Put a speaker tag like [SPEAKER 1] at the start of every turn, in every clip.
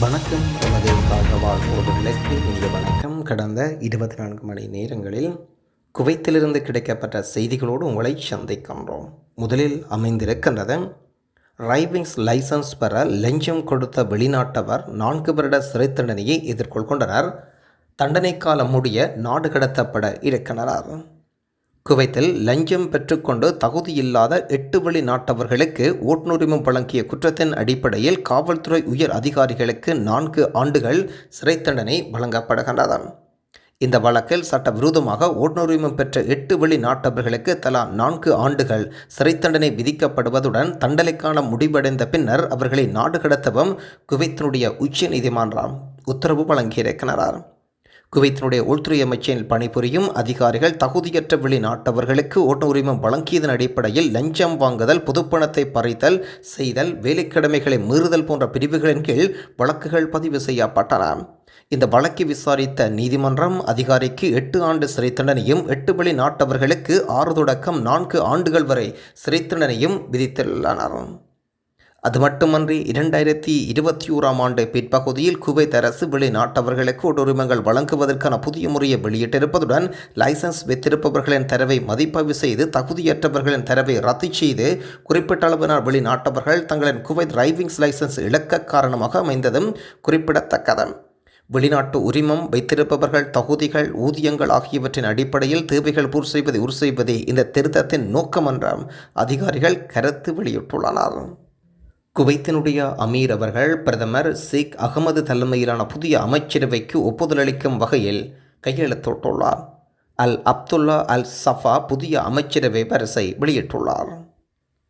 [SPEAKER 1] வணக்கம். எமது பாகவால் உறவுகளுக்கு இனிய வணக்கம். கடந்த இருபத்தி நான்கு மணி நேரங்களில் குவைத்திலிருந்து கிடைக்கப்பட்ட செய்திகளோடு உங்களை சந்திக்கின்றோம். முதலில் அமைந்திருக்கின்றது டிரைவிங்ஸ் லைசன்ஸ் பெற லஞ்சம் கொடுத்த வெளிநாட்டவர் நான்கு வருட சிறை தண்டனையை எதிர்கொள்கின்றனர். தண்டனை காலம் முடிய நாடு கடத்தப்பட இருக்கின்றனர். குவைத்தில் லஞ்சம் பெற்றுக்கொண்டு தகுதியில்லாத எட்டு வழி நாட்டவர்களுக்கு ஓட்டுநுரிமம் வழங்கிய குற்றத்தின் அடிப்படையில் காவல்துறை உயர் அதிகாரிகளுக்கு நான்கு ஆண்டுகள் சிறை தண்டனை வழங்கப்படுகின்றது இந்த வழக்கில் சட்டவிரோதமாக ஓட்டுநுரிமம் பெற்ற எட்டு வழி நாட்டவர்களுக்கு தலா நான்கு ஆண்டுகள் சிறை தண்டனை விதிக்கப்படுவதுடன் தண்டனைக்கான முடிவடைந்த பின்னர் அவர்களை நாடு கடத்தவும் குவைத்தினுடைய உச்ச நீதிமன்றம் உத்தரவு வழங்கியிருக்கிறார் குவைத்தினுடைய உள்துறை அமைச்சில் பணிபுரியும் அதிகாரிகள் தகுதியற்ற வெளிநாட்டவர்களுக்கு ஓட்ட உரிமம் வழங்கியதன் அடிப்படையில் லஞ்சம் வாங்குதல் பொதுப்பணத்தை பறித்தல் செய்தல் வேலைக்கடமைகளை மீறுதல் போன்ற பிரிவுகளின் கீழ் வழக்குகள் பதிவு செய்யப்பட்டன. இந்த வழக்கை விசாரித்த நீதிமன்றம் அதிகாரிக்கு எட்டு ஆண்டு சிறை தண்டனையும் எட்டு வெளி நாட்டவர்களுக்கு ஆறு தொடக்கம் நான்கு ஆண்டுகள் வரை சிறை தண்டனையும் விதித்துள்ளனர். அது மட்டுமன்றி இரண்டாயிரத்தி இருபத்தி ஓராம் ஆண்டு பிற்பகுதியில் குவைத் அரசு வெளிநாட்டவர்களுக்கு உரிமங்கள் வழங்குவதற்கான புதிய முறையை வெளியிட்டிருப்பதுடன் லைசன்ஸ் வைத்திருப்பவர்களின் தரவை மதிப்பாய்வு செய்து தகுதியற்றவர்களின் தரவை ரத்து செய்து குறிப்பிட்ட அளவினர் வெளிநாட்டவர்கள் தங்களின் குவைத் டிரைவிங்ஸ் லைசன்ஸ் இழக்க காரணமாக அமைந்ததும் குறிப்பிடத்தக்கது. வெளிநாட்டு உரிமம் வைத்திருப்பவர்கள் தகுதிகள் ஊதியங்கள் ஆகியவற்றின் அடிப்படையில் தேவைகள் பூர் செய்வதை உறுதி செய்வதே இந்த திருத்தத்தின் நோக்கம் என்றும் அதிகாரிகள் கருத்து வெளியிட்டுள்ளனர். குவைத்தினுடைய அமீர் அவர்கள் பிரதமர் ஷேக் அகமது தலைமையிலான புதிய அமைச்சரவைக்கு ஒப்புதல் அளிக்கும் வகையில் கையெழுத்திட்டுள்ளார். அல் அப்துல்லா அல் சஃபா புதிய அமைச்சரவை வரிசை வெளியிட்டுள்ளார்.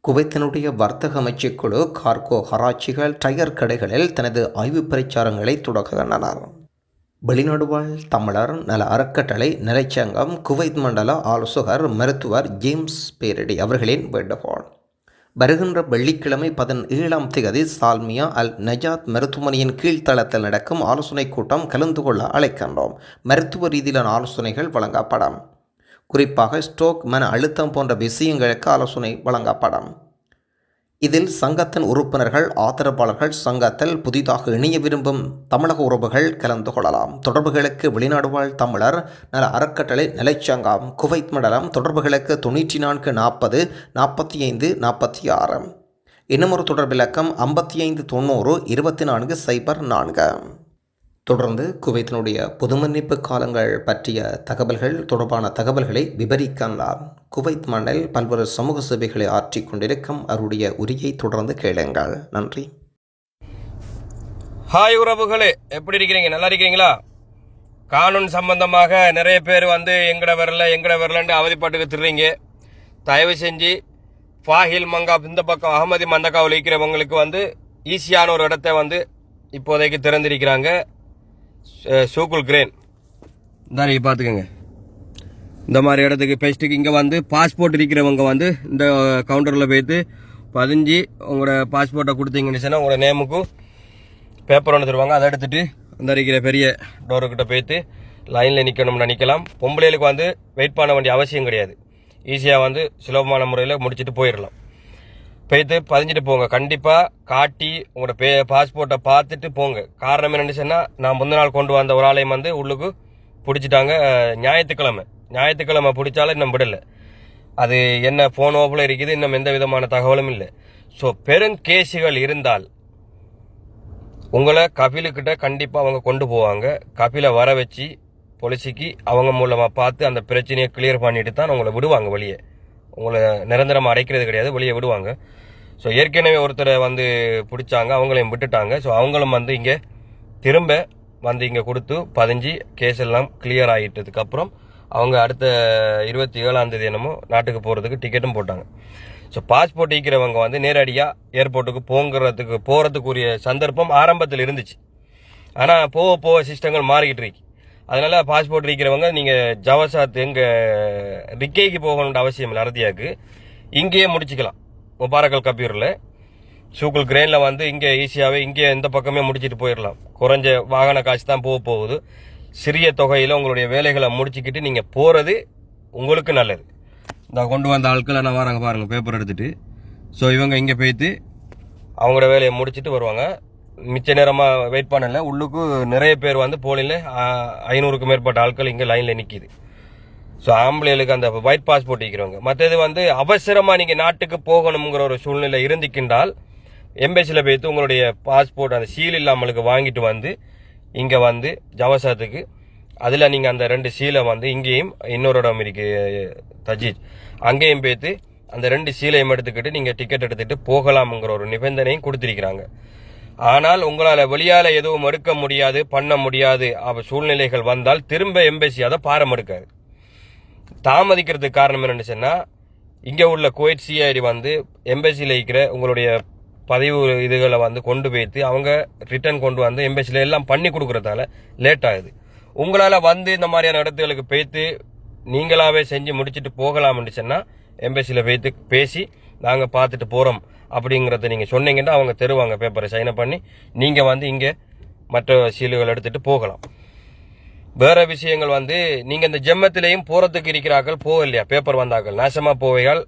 [SPEAKER 1] குவைத்தினுடைய வர்த்தக அமைச்சுக்குழு கார்கோ ஹராட்சிகள் டயர் கடைகளில் தனது ஆய்வு பிரச்சாரங்களை தொடங்குகின்றனர் வெளிநாடுவாழ் தமிழர் நல அறக்கட்டளை நிலைச்சங்கம் குவைத் மண்டல ஆலோசகர் மருத்துவர் ஜேம்ஸ் பேரடி அவர்களின் வேண்டுகோள். வருகின்ற வெள்ளிக்கிழமை பதினேழாம் தேதி சால்மியா அல் நஜாத் மருத்துவமனையின் கீழ்த்தளத்தில் நடக்கும் ஆலோசனைக் கூட்டம் கலந்து கொள்ள அழைக்கின்றோம். மருத்துவ ரீதியிலான ஆலோசனைகள் வழங்கப்படும். குறிப்பாக ஸ்ட்ரோக் மன அழுத்தம் போன்ற விஷயங்களுக்கு ஆலோசனை வழங்கப்படும். இதில் சங்கத்தின் உறுப்பினர்கள் ஆதரவாளர்கள் சங்கத்தில் புதிதாக இணைய விரும்பும் தமிழக உறவுகள் கலந்து கொள்ளலாம். தொடர்புகளுக்கு வெளிநாடு வாழ் தமிழர் நல அறக்கட்டளை நிலைச்சங்கம் குவைத் மண்டலம் தொடர்புகளுக்கு தொண்ணூற்றி நான்கு நாற்பது நாற்பத்தி ஐந்து நாற்பத்தி ஆறு இன்னமொரு தொடர்பிலக்கம் ஐம்பத்தி ஐந்து தொண்ணூறு இருபத்தி நான்கு சைபர் நான்கு. தொடர்ந்து குவைத்தினுடைய பொதுமன்னிப்பு காலங்கள் பற்றிய தகவல்கள் தொடர்பான தகவல்களை விபரிக்கலாம் குவைத் மண்ணில் பல்வேறு சமூக சேவைகளை ஆற்றிக் கொண்டிருக்கும் அவருடைய உரியை தொடர்ந்து கேளுங்கள். நன்றி.
[SPEAKER 2] ஹாய் உறவுகளே எப்படி இருக்கிறீங்க? நல்லா இருக்கிறீங்களா? கானூன் சம்பந்தமாக நிறைய பேர் வந்து எங்கட வரல எங்கட வரலன்ட்டு அவதிப்பட்டுக்கு திருறீங்க. தயவு செஞ்சு ஃபாஹில் மங்காப் இந்த பக்கம் அகமதி மந்தக்காவில் இருக்கிறவங்களுக்கு வந்து ஈஸியான ஒரு இடத்த வந்து இப்போதைக்கு திறந்திருக்கிறாங்க. சூக்குல் கிரேன். இந்த பார்த்துக்கோங்க. இந்த மாதிரி இடத்துக்கு பெஸ்ட்டுக்கு இங்கே வந்து பாஸ்போர்ட் இருக்கிறவங்க வந்து இந்த கவுண்டரில் போய்த்து பதிஞ்சு உங்களோட பாஸ்போர்ட்டை கொடுத்தீங்கன்னு சொன்னால் உங்களோட நேமுக்கும் பேப்பர் ஒன்று தருவாங்க. அதை எடுத்துட்டு அந்த இருக்கிற பெரிய டோருக்கிட்ட போய்த்து லைனில் நிற்கணும்னா நிற்கலாம் பொம்பளைகளுக்கு வந்து வெயிட் பண்ண வேண்டிய அவசியம் கிடையாது. ஈஸியாக வந்து சுலபமான முறையில் முடிச்சுட்டு போயிடலாம். போய்த்து பதிஞ்சிட்டு போங்க. கண்டிப்பாக காட்டி உங்களோட பே பாஸ்போர்ட்டை பார்த்துட்டு போங்க. காரணம் என்னென்னு சொன்னால் நான் முந்தின நாள் கொண்டு வந்த ஒரு ஆலயம் வந்து உள்ளுக்கு பிடிச்சிட்டாங்க ஞாயிற்றுக்கிழமை. ஞாயிற்றுக்கிழமை பிடிச்சாலும் இன்னும் விடலை. அது என்ன ஃபோன் ஓப்பில் இருக்குது இன்னும் எந்த விதமான தகவலும் இல்லை. ஸோ பெருங்கேசுகள் இருந்தால் உங்களை கபிலுக்கிட்ட கண்டிப்பாக அவங்க கொண்டு போவாங்க. கபிலை வர வச்சு பொலிசிக்கு அவங்க மூலமாக பார்த்து அந்த பிரச்சனையை கிளியர் பண்ணிட்டு தான் உங்களை விடுவாங்க வெளியே. உங்களை நிரந்தரமாக அடைக்கிறது கிடையாது வெளியே விடுவாங்க. ஸோ ஏற்கனவே ஒருத்தரை வந்து பிடிச்சாங்க அவங்களையும் விட்டுட்டாங்க. ஸோ அவங்களும் வந்து இங்கே திரும்ப வந்து இங்கே கொடுத்து பதிஞ்சு கேஸ் எல்லாம் கிளியர் ஆகிட்டதுக்கப்புறம் அப்புறம் அவங்க அடுத்த இருபத்தி ஏழாம் தேதி என்னமோ நாட்டுக்கு போகிறதுக்கு டிக்கெட்டும் போட்டாங்க. ஸோ பாஸ்போர்ட் ஈக்கிறவங்க வந்து நேரடியாக ஏர்போர்ட்டுக்கு போங்கிறதுக்கு போகிறதுக்குரிய சந்தர்ப்பம் ஆரம்பத்தில் இருந்துச்சு. ஆனால் போக போக சிஸ்டங்கள் மாறிக்கிட்டு இருக்கு. அதனால் பாஸ்போர்ட் இருக்கிறவங்க நீங்கள் ஜவசாத் எங்கள் ரிக்கேக்கு போகணுன்ற அவசியம் இல்லை அரதியாக்கு இங்கேயே முடிச்சுக்கலாம். முபாரக்கல் கம்ப்யூட்டரில் சூக்குல் கிரெயினில் வந்து இங்கே ஈஸியாகவே இங்கே இந்த பக்கமே முடிச்சிட்டு போயிடலாம். குறைஞ்ச வாகன காசு தான் போக போகுது. சிறிய தொகையில் உங்களுடைய வேலைகளை முடிச்சுக்கிட்டு நீங்கள் போகிறது உங்களுக்கு நல்லது. இந்த கொண்டு வந்த ஆட்கள் நான் வராங்க பாருங்கள் பேப்பர் எடுத்துட்டு. ஸோ இவங்க இங்கே போய்த்து அவங்களோட வேலையை முடிச்சுட்டு வருவாங்க. மிச்ச நேரமாக வெயிட் பண்ணல. உள்ளுக்கு நிறைய பேர் வந்து போலியில் ஐநூறுக்கும் மேற்பட்ட ஆட்கள் இங்கே லைனில் நிற்கிது ஸோ ஆம்பளைகளுக்கு அந்த ஒயிட் பாஸ்போர்ட் இருக்கிறவங்க மற்றது வந்து அவசரமாக நீங்கள் நாட்டுக்கு போகணுங்கிற ஒரு சூழ்நிலை இருந்திக்கின்றால் எம்பேசியில் போய்த்து உங்களுடைய பாஸ்போர்ட் அந்த சீல் இல்லாமலுக்கு வாங்கிட்டு வந்து இங்கே வந்து ஜவசத்துக்கு அதில் நீங்கள் அந்த ரெண்டு சீலை வந்து இங்கேயும் இன்னொரு இடம் இருக்குது தஜீஜ். அங்கேயும் போய்த்து அந்த ரெண்டு சீலையும் எடுத்துக்கிட்டு நீங்கள் டிக்கெட் எடுத்துகிட்டு போகலாம்ங்கிற ஒரு நிபந்தனையும் கொடுத்துருக்கிறாங்க. ஆனால் உங்களால் வெளியால் எதுவும் எடுக்க முடியாது பண்ண முடியாது அப்போ சூழ்நிலைகள் வந்தால் திரும்ப எம்பசி அதை பாரம் எடுக்காது. தாமதிக்கிறதுக்கு காரணம் என்னென்னு சொன்னால் இங்கே உள்ள குவைட் சிஐடி வந்து எம்பசியில் இருக்கிற உங்களுடைய பதிவு இதுகளை வந்து கொண்டு போய்த்து அவங்க ரிட்டர்ன் கொண்டு வந்து எம்பசியில் எல்லாம் பண்ணி கொடுக்குறதால லேட் ஆகுது. உங்களால் வந்து இந்த மாதிரியான இடத்துகளுக்கு போய்த்து நீங்களாவே செஞ்சு முடிச்சுட்டு போகலாம்னு சொன்னால் எம்பசியில் போய்த்து பேசி நாங்கள் பார்த்துட்டு போகிறோம் அப்படிங்கிறத நீங்கள் சொன்னீங்கன்னா அவங்க தருவாங்க பேப்பரை சைன் பண்ணி. நீங்கள் வந்து இங்கே மற்ற சீலுகள் எடுத்துகிட்டு போகலாம். வேறு விஷயங்கள் வந்து நீங்கள் இந்த ஜெம்மத்திலையும் போகிறதுக்கு இருக்கிறார்கள் போக இல்லையா பேப்பர் வந்தார்கள். நாசமாக போவைகள்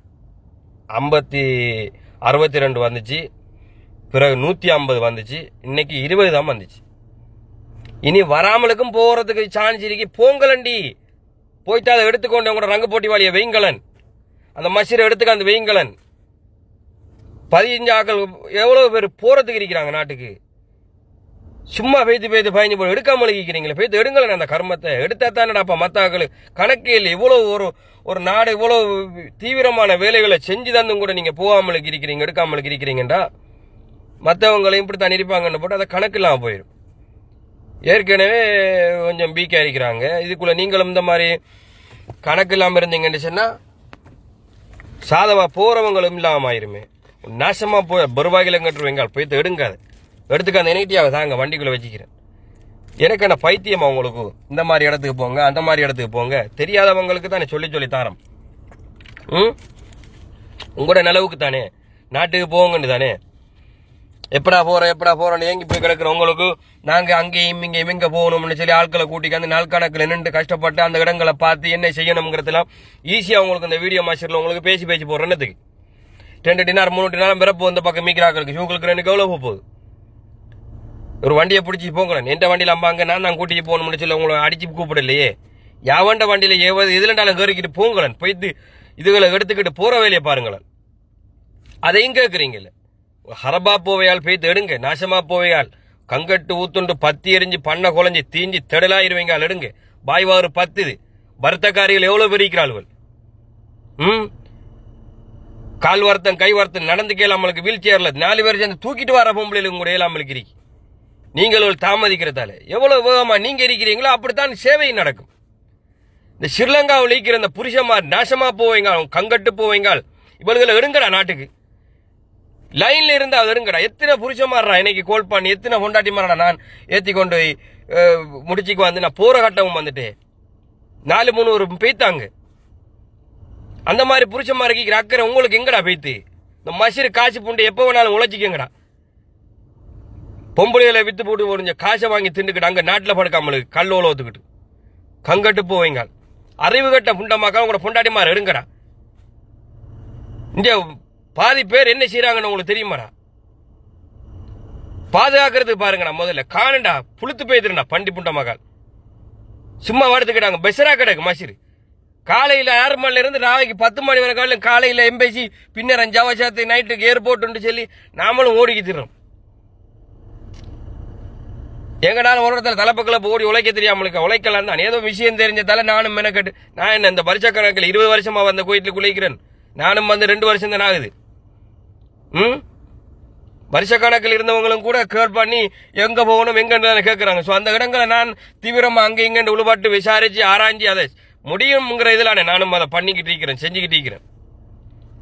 [SPEAKER 2] ஐம்பத்தி அறுபத்தி ரெண்டு வந்துச்சு. பிறகு நூத்தி ஐம்பது வந்துச்சு. இன்னைக்கு இருபது தான் வந்துச்சு. இனி வராமலுக்கும் போறதுக்கு சான்ஸ் இருக்கு. போங்கலண்டி. போயிட்டு அதை எடுத்துக்கொண்டு உங்களோட ரங்கு போட்டி வாளிய வெங்கலன் அந்த மஷீரை எடுத்துக்க அந்த வெங்கலன் பதினஞ்சு ஆக்கள் எவ்வளவு பேர் போறதுக்கு இருக்கிறாங்க நாட்டுக்கு? சும்மா பெய்து பெய்து பயஞ்சு போய் எடுக்காமல் இருக்கிறீங்களே. பெய்து எடுங்களேன் அந்த கர்மத்தை. எடுத்தா தானடாப்பா மத்தாக்கள். கணக்கே இல்லை. இவ்வளவு ஒரு ஒரு நாடு இவ்வளவு தீவிரமான வேலைகளை செஞ்சு தந்தும் கூட நீங்க போகாமல் இருக்கிறீங்க எடுக்காமல் இருக்கிறீங்கடா மற்றவங்களையும் இப்படி தான் இருப்பாங்கன்னு போட்டு அதை கணக்கு இல்லாமல் போயிடும் ஏற்கனவே கொஞ்சம் பீக்கி அரிக்கிறாங்க இதுக்குள்ளே நீங்களும் இந்த மாதிரி கணக்கு இல்லாமல் இருந்தீங்கன்னு சொன்னால் சாதமாக போகிறவங்களும் இல்லாமல் ஆயிருமே. நாசமாக போய் பருவாயில் கட்டுருவீங்க போய் எடுங்காது எடுத்துக்க அந்த நெகட்டிவாக தாங்க வண்டிக்குள்ளே வச்சுக்கிறேன். எனக்கு என்ன பைத்தியமா உங்களுக்கு? இந்த மாதிரி இடத்துக்கு போங்க அந்த மாதிரி இடத்துக்கு போங்க. தெரியாதவங்களுக்கு தானே சொல்லி சொல்லி தாரம். ம்? உங்களோட நிலவுக்கு தானே. நாட்டுக்கு போங்கன்னு தானே. எப்படா போற எப்படா போறோன்னு ஏங்கி போய் கிடக்குறவங்களுக்கு நாங்கள் நாங்க அங்கேயும் இங்கேயும் இங்க போகணும்னு சொல்லி ஆட்களை கூட்டிக்கு அந்த நாள் கணக்கில் நின்று கஷ்டப்பட்டு அந்த இடங்களை பார்த்து என்ன செய்யணுங்கிறதுலாம் ஈஸியா உங்களுக்கு இந்த வீடியோ மாஸ்டர்ல உங்களுக்கு பேசி பேசி போறேன்னதுக்கு ரெண்டு டினார் மூணு டினார் பிறப்பு வந்த பக்கம் மீக்கிறாக்களுக்கு ஷூக்களுக்கு ரெண்டு எவ்வளோ போகுது ஒரு வண்டியை பிடிச்சி போங்களேன் எந்த வண்டியில் அம்பாங்க நான் நான் கூட்டிட்டு போகணும்னு சொல்லி உங்களை அடிச்சு கூப்பிடலையே. யாவண்ட வண்டியில ஏவது இதுலண்டாலும் கேறிக்கிட்டு போங்களேன் போய்த்து இதுகளை எடுத்துக்கிட்டு போகிற வேலையை பாருங்களேன். அதையும் கேட்குறீங்களே ஹரபா போவையால் போய் எடுங்க நாசமா போவையால் கங்கட்டு ஊத்துண்டு பத்தி எரிஞ்சு பண்ண குழஞ்சி தீஞ்சி தெடலாயிருவீங்கால் எடுங்க. பாய்வாறு பத்துது. பரத்தக்காரிகள் எவ்வளோ பெருக்கிறாள்கள்? ம்? கால் வருத்தம் கை வருத்தம் நடந்து நம்மளுக்கு வீல் சேர்ல நாலு பேர் சேர்ந்து தூக்கிட்டு வர பொம்பளைகளுக்கு கூட நம்மளுக்கு இருக்கி நீங்கள் தாமதிக்கிறதால. எவ்வளோ வேகமாக நீங்கள் இருக்கிறீங்களோ அப்படித்தான் சேவை நடக்கும். இந்த ஸ்ரீலங்காவில் இருக்கிற இந்த புருஷமார் நாசமாக போவீங்க அவங்க கங்கட்டு போவீங்க இவள்களை எடுங்கடா நாட்டுக்கு. லைன்ல இருந்து அது எடுங்கடா எத்தனை புருஷமாரா இன்னைக்கு கோல் பண்ணி எத்தனை பொண்டாட்டி மாறா நான் ஏத்தி கொண்டு போய் முடிச்சுக்கு வந்து நான் போற கட்டமும் வந்துட்டேன் நாலு மூணு ஒரு பெய்த்தாங்க அந்த மாதிரி புருஷ இருக்கிற அக்கறை உங்களுக்கு எங்கடா பெய்த்து இந்த மசிறு காசு புண்டு எப்போ வேணாலும் உழைச்சிக்கங்கடா. பொம்பளைகளை வித்து போட்டு முடிஞ்ச காசை வாங்கி திண்டுக்கிட்டு அங்க நாட்டில் படுக்காமலுக்கு கல் ஒத்துக்கிட்டு. கங்கட்டு போவீங்க அறிவு கட்ட புண்டமாக்கா உங்களோட பொண்டாட்டிமார் எடுங்கடா. இந்த பாதி பேர் என்ன செய்யறாங்கன்னு உங்களுக்கு தெரியுமாடா? பாதுகாக்கிறதுக்கு பாருங்கண்ணா முதல்ல. காணண்டா புளுத்து போயிருந்தா பண்டி புண்ட மகால் சும்மா வடுத்துக்கிட்டாங்க. பெசரா கிடக்கு மசிறு. காலையில் ஆறு மணிலேருந்து நாளைக்கு பத்து மணி வரை காலையில் காலையில் எம்பேசி பின்னர் அஞ்சாவசாத்து நைட்டுக்கு ஏர்போர்ட்டுன்னு சொல்லி நாமளும் ஓடிக்கி திடுறோம் எங்கனாலும் ஒரு இடத்துல தலைப்பக்கில் ஓடி உழைக்க தெரியாமலுக்கு உழைக்கலாம் தான். ஏதோ விஷயம் தெரிஞ்சதால நானும் மெனக்கட்டு நான் என்ன இந்த வருஷ கணக்கில் இருபது வருஷமாக வந்த கோயிலுக்கு குளிக்கிறேன். நானும் வந்து ரெண்டு வருஷம் தான் ஆகுது. ம்? வருஷ கணக்கில் இருந்தவங்களும் கூட கேர் பண்ணி எங்கே போகணும் எங்கன்னு கேட்குறாங்க ஸோ அந்த இடங்களை நான் தீவிரமாக அங்கே இங்கேன்னு உழுபாட்டு விசாரித்து ஆராய்ஞ்சி அதை முடியுங்கிற இதில் நானும் அதை பண்ணிக்கிட்டு இருக்கிறேன் செஞ்சுக்கிட்டு இருக்கிறேன்.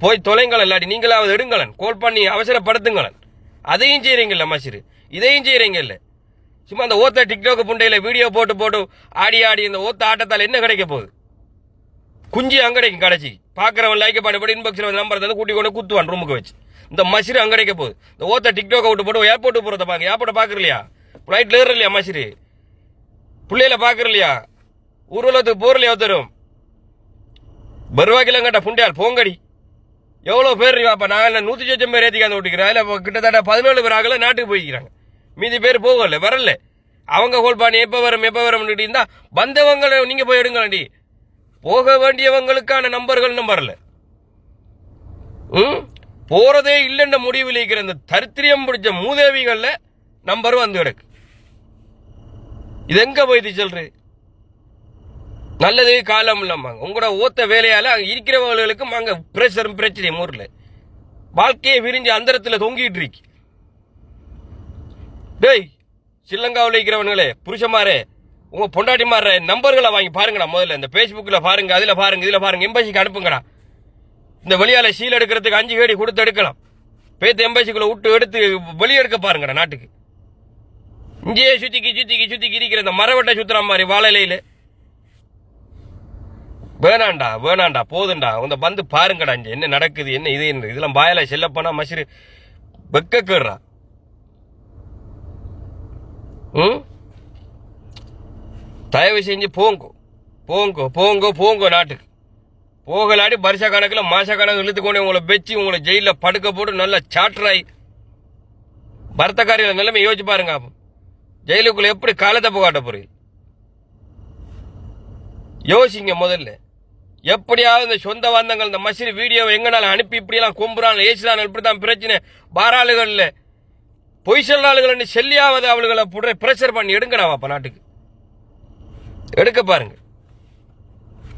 [SPEAKER 2] போய் தொலைங்களன் இல்லாட்டி நீங்களாவது எடுங்களன். கோல் பண்ணி அவசரப்படுத்துங்களன். அதையும் செய்கிறீங்கல்ல மசிறு? இதையும் செய்கிறீங்கல்ல சும்மா அந்த ஓத்த டிக்டாக் புண்டையில் வீடியோ போட்டு போட்டு ஆடி ஆடி இந்த ஓத்த ஆட்டத்தால் என்ன கிடைக்க போகுது? குஞ்சு அங்கடைக்கும் கடைச்சி பார்க்குறவன் லைக் பண்ணி போட்டு இன்பாக்ஸில் வந்து நம்பர் தந்து கூட்டி கொண்டு குத்துவான் ரூமுக்கு வச்சு. இந்த மசிறு அங்கடைக்க போகுது. இந்த ஓத்த டிக்டாக் விட்டு போட்டு ஏர்போர்ட்டு போகிறத பாக்க ஏர்போர்ட்டை பார்க்குறலையா ஃப்ளைட்டில் ஏற இல்லையா மசிறு? பிள்ளையில பார்க்குறலையா ஊர்வலத்துக்கு போகிறலையா ஒருத்தரும்? பருவாக்கிலங்கட்ட புண்டையால் போங்கடி. எவ்வளோ பேர் அப்போ நான் நூற்றி சொச்சம் பேர் ஏற்றிக்காந்து விட்டுக்கிறேன் அதில் கிட்டத்தட்ட பதினேழு பேர் ஆகல நாட்டுக்கு போய்க்கிறாங்க. மீதி பேர் போகல வரல. அவங்க ஹோல் பண்ணி எப்போ வரும் எப்போ வரும் இருந்தால் வந்தவங்களை நீங்கள் போய் எடுங்கடி போக வேண்டியவங்களுக்கான நம்பர்கள் வரல. ம்? போறதே இல்லைன்ற முடிவில் இருக்கிற இந்த தரித்திரியம் பிடிச்ச மூதேவிகள்ல நம்பர் வந்து கிடக்கு. இது எங்க போயிட்டு சொல்ற நல்லது காலம் இல்லாமாங்க. உங்களோட ஓத்த வேலையால அங்க இருக்கிறவர்களுக்கும் அங்க பிரஷரும் பிரச்சனையும் ஊர்ல வாழ்க்கையை விரிஞ்சு அந்தரத்துல தொங்கிட்டு இருக்கு. டேய் சில்லங்காவில் இருக்கிறவனுங்களே புருஷமாரே உங்க பொண்டாட்டிமார நம்பர்களை வாங்கி பாருங்கடா முதல்ல. இந்த ஃபேஸ்புக்கில் பாருங்க அதில் பாருங்க இதில் பாருங்க எம்பசிக்கு அனுப்புங்கடா. இந்த வெளியால் சீல் எடுக்கிறதுக்கு அஞ்சு கேடி கொடுத்து எடுக்கலாம். பேத்து எம்பசிக்குள்ள விட்டு எடுத்து வெளியெடுக்க பாருங்கடா நாட்டுக்கு. இங்கேயே சுத்திக்கி சுத்திக்கி சுத்திக்கி இருக்கிற இந்த மரவட்டை சுத்துற மாதிரி வாழலையில் வேணாண்டா வேணாண்டா போதுண்டா. உங்க வந்து பாருங்கடா இங்கே என்ன நடக்குது என்ன இது என்ன? இதெல்லாம் பாயல செல்லப்பனா மசிறு வெக்கக்குறா ம்? தயவு செஞ்சு போங்கோ. போங்கோ போங்கோ போங்கோ நாட்டுக்கு. போகலாடி வருஷ கணக்கில் மாச கணக்கு இழுத்துக்கொண்டு உங்களை வச்சு உங்களை ஜெயிலில் படுக்க போட்டு நல்லா சாட்டராகி பரத்தக்காரியில் நிலைமை யோசிச்சு பாருங்க அப்போ. ஜெயிலுக்குள்ளே எப்படி காலத்தை புகாட்ட போறீங்க? யோசிங்க முதல்ல. எப்படியாவது இந்த சொந்த பந்தங்கள் இந்த மசிறு வீடியோவை எங்கனால அனுப்பி இப்படியெல்லாம் கும்புறாங்க ஏசுறாங்க இப்படி தான் பிரச்சனை. பாராளுகளில் பொய் சொல்லாளுகள் செல்லியாவது அவளுகளை புடுற பிரஷர் பண்ணி எடுங்கடா அப்போ நாட்டுக்கு. எடுக்க பாருங்க.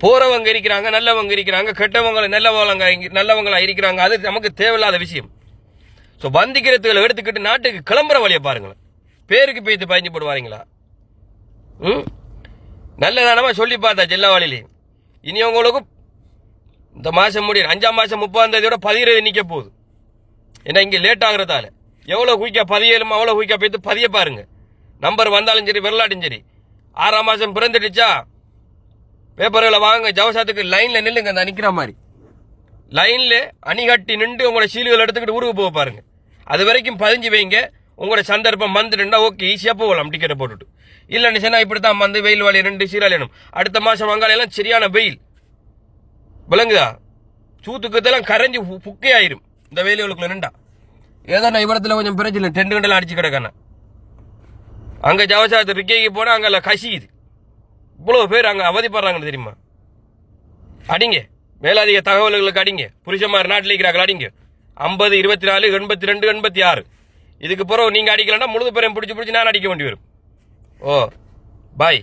[SPEAKER 2] போறவங்க இருக்கிறாங்க நல்லவங்க இருக்கிறாங்க கெட்டவங்க நல்லவங்க நல்லவங்களா இருக்கிறாங்க அது நமக்கு தேவையில்லாத விஷயம். ஸோ பந்திக்கிறதுகளை எடுத்துக்கிட்டு நாட்டுக்கு கிளம்புற வழியை பாருங்களேன். பேருக்கு பேத்து பயந்து போடுவாருங்களா? ம்? நல்லதானமாக சொல்லி பார்த்தா ஜெல்லவாளிலே. இனி உங்களுக்கும் இந்த மாதம் முடியும் அஞ்சாம் மாதம் முப்பதாம் தேதியோட பதிகிறது நிற்க போகுது. ஏன்னா இங்கே லேட் ஆகுறதால. எவ்வளோ குயிக்கா பதியலுமோ அவ்வளோ குயிக்கா போய்த்து பதிய பாருங்க. நம்பர் வந்தாலும் சரி விரலாட்டும் சரி. ஆறாம் மாதம் பிறந்துடுச்சா? பேப்பர்களை வாங்க ஜவசாத்துக்கு லைனில் நில்லுங்க அந்த நிற்கிற மாதிரி. லைனில் அணிகட்டி நின்று உங்களோட சீல்கள் எடுத்துக்கிட்டு ஊருக்கு போக பாருங்க. அது வரைக்கும் பதிஞ்சு வைங்க. உங்களோட சந்தர்ப்பம் வந்துட்டுண்டா ஓகே ஈஸியாக போகலாம் டிக்கெட்டை போட்டுட்டு. இல்லைன்னு சொன்னா இப்படி தான் வந்து வெயில் வாழி ரெண்டு சீராளியணும் அடுத்த மாதம் வங்காளியெல்லாம் சரியான வெயில். விளங்குதா? சூத்துக்கத்தெல்லாம் கரைஞ்சி புக்கே ஆயிரும். இந்த வெயிலுக்குள்ள நின்றா. ஏதோ நான் இவரத்தில் கொஞ்சம் பிரச்சனை டெண்டு கண்டெல்லாம் அடிச்சு கிடக்கானே? அங்கே ஜவசாத்து ரிக்கேக்கு போனால் அங்கே கசிக்குது இவ்வளோ பேர் அங்கே அவதிப்படுறாங்கன்னு தெரியுமா? அடிங்க. மேலதிக தகவல்களுக்கு அடிங்க. புருஷமார் நாட்டில் இருக்கிறார்கள் அடிங்க. ஐம்பது இருபத்தி நாலு எண்பத்தி ரெண்டு எண்பத்தி ஆறு இதுக்கு பிறகு நீங்கள் அடிக்கலன்னா முழுது பேரையும் பிடிச்சி பிடிச்சி நான் அடிக்க வேண்டி வரும். ஓ பாய்